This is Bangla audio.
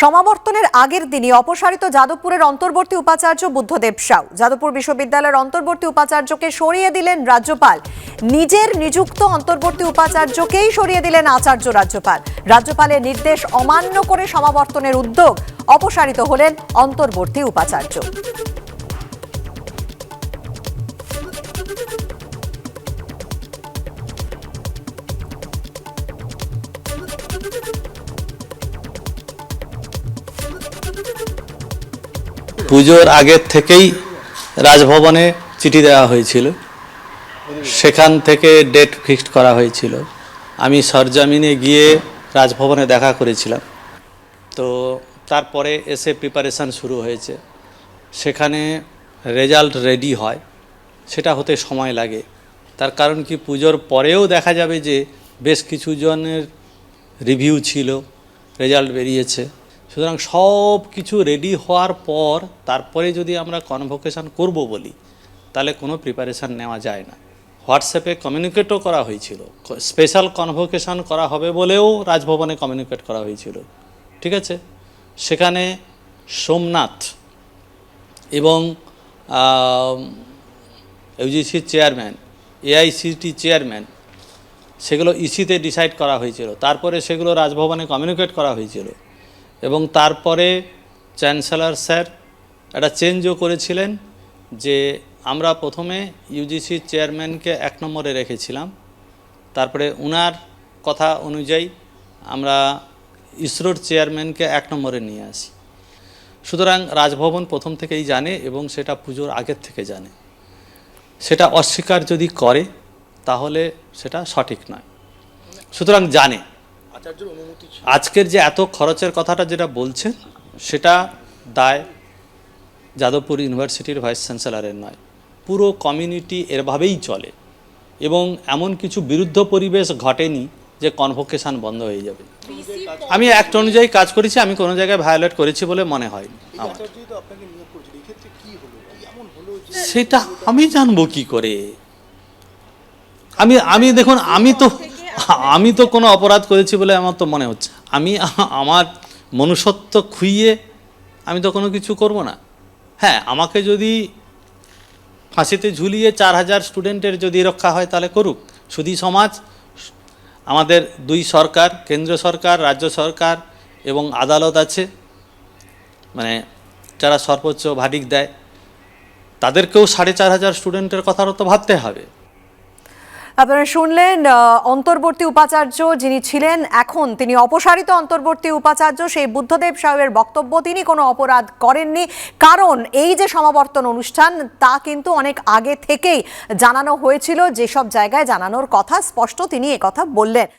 সমাবর্তনের আগের দিনই অপসারিত যাদবপুরের অন্তর্বর্তী উপাচার্য বুদ্ধদেব সাউ। যাদবপুর বিশ্ববিদ্যালয়ের অন্তর্বর্তী উপাচার্যকে সরিয়ে দিলেন রাজ্যপাল। নিজের নিযুক্ত অন্তর্বর্তী উপাচার্যকেই সরিয়ে দিলেন আচার্য রাজ্যপাল। রাজ্যপালের নির্দেশ অমান্য করে সমাবর্তনের উদ্যোগ অপসারিত হলেন অন্তর্বর্তী উপাচার্য। পুজোর আগের থেকেই রাজভবনে চিঠি দেওয়া হয়েছিল। সেখান থেকে ডেট ফিক্সড করা হয়েছিল। আমি সরজামিনে গিয়ে রাজভবনে দেখা করেছিলাম। তো তারপরে এসে প্রিপারেশান শুরু হয়েছে। সেখানে রেজাল্ট রেডি হয়। সেটা হতে সময় লাগে। তার কারণ কি, পুজোর পরেও দেখা যাবে যে বেশ কিছু জনের রিভিউ ছিল রেজাল্ট বেরিয়েছে। সুতরাং সব কিছু রেডি হওয়ার পর, তারপরে যদি আমরা কনভোকেশন করব বলি, তাহলে কোনো প্রিপারেশান নেওয়া যায় না। হোয়াটসঅ্যাপে কমিউনিকেটও করা হয়েছিল। স্পেশাল কনভোকেশন করা হবে বলেও রাজভবনে কমিউনিকেট করা হয়েছিল। ঠিক আছে? সেখানে সোমনাথ এবং ইউজিসির চেয়ারম্যান এআইসিটি চেয়ারম্যান সেগুলো ইসিতে ডিসাইড করা হয়েছিল। তারপরে সেগুলো রাজভবনে কমিউনিকেট করা হয়েছিল। এবং তারপরে চ্যান্সেলর স্যার একটা চেঞ্জও করেছিলেন যে আমরা প্রথমে ইউজিসির চেয়ারম্যানকে এক নম্বরে রেখেছিলাম। তারপরে উনার কথা অনুযায়ী আমরা ইসরোর চেয়ারম্যানকে এক নম্বরে নিয়ে আসি। সুতরাং রাজভবন প্রথম থেকেই জানে এবং সেটা পুজোর আগের থেকে জানে। সেটা অস্বীকার যদি করে, তাহলে সেটা সঠিক নয়। সুতরাং জানে। আজকের যে এত খরচের কথাটা যেটা বলছেন সেটা দায় যাদবপুর ইউনিভার্সিটির ভাইস চ্যান্সেলরের নয়। পুরো কমিউনিটি এরভাবেই চলে এবং এমন কিছু বিরুদ্ধ পরিবেশ ঘটেনি যে কনভোকেশন বন্ধ হয়ে যাবে। আমি একটা অনুযায়ী কাজ করেছি আমি কোনো জায়গায় ভায়োলেট করেছি বলে মনে হয়নি আমার। সেটা আমি জানব কি করে? আমি আমি দেখুন আমি তো আমি তো কোনো অপরাধ করেছি বলে আমার তো মনে হচ্ছে। আমি আমার মনুষ্যত্ব খুইয়ে আমি তো কোনো কিছু করব না। হ্যাঁ আমাকে যদি ফাঁসিতে ঝুলিয়ে চার হাজার স্টুডেন্টের যদি রক্ষা হয় তাহলে করুক। সুধী সমাজ, আমাদের দুই সরকার কেন্দ্র সরকার, রাজ্য সরকার এবং আদালত আছে মানে যারা সর্বোচ্চ ভাডিক দেয়, তাদেরকেও সাড়ে চার হাজার স্টুডেন্টের কথাও তো ভাবতে হবে। আপনারা শুনলেন অন্তর্বর্তী উপাচার্য যিনি ছিলেন, এখন তিনি অপসারিত অন্তর্বর্তী উপাচার্য সেই বুদ্ধদেব সাহেবের বক্তব্য। তিনি কোনো অপরাধ করেননি। কারণ এই যে সমাবর্তন অনুষ্ঠান, তা কিন্তু অনেক আগে থেকেই জানানো হয়েছিল। যেসব জায়গায় জানানোর কথা, স্পষ্ট তিনি কথা বললেন।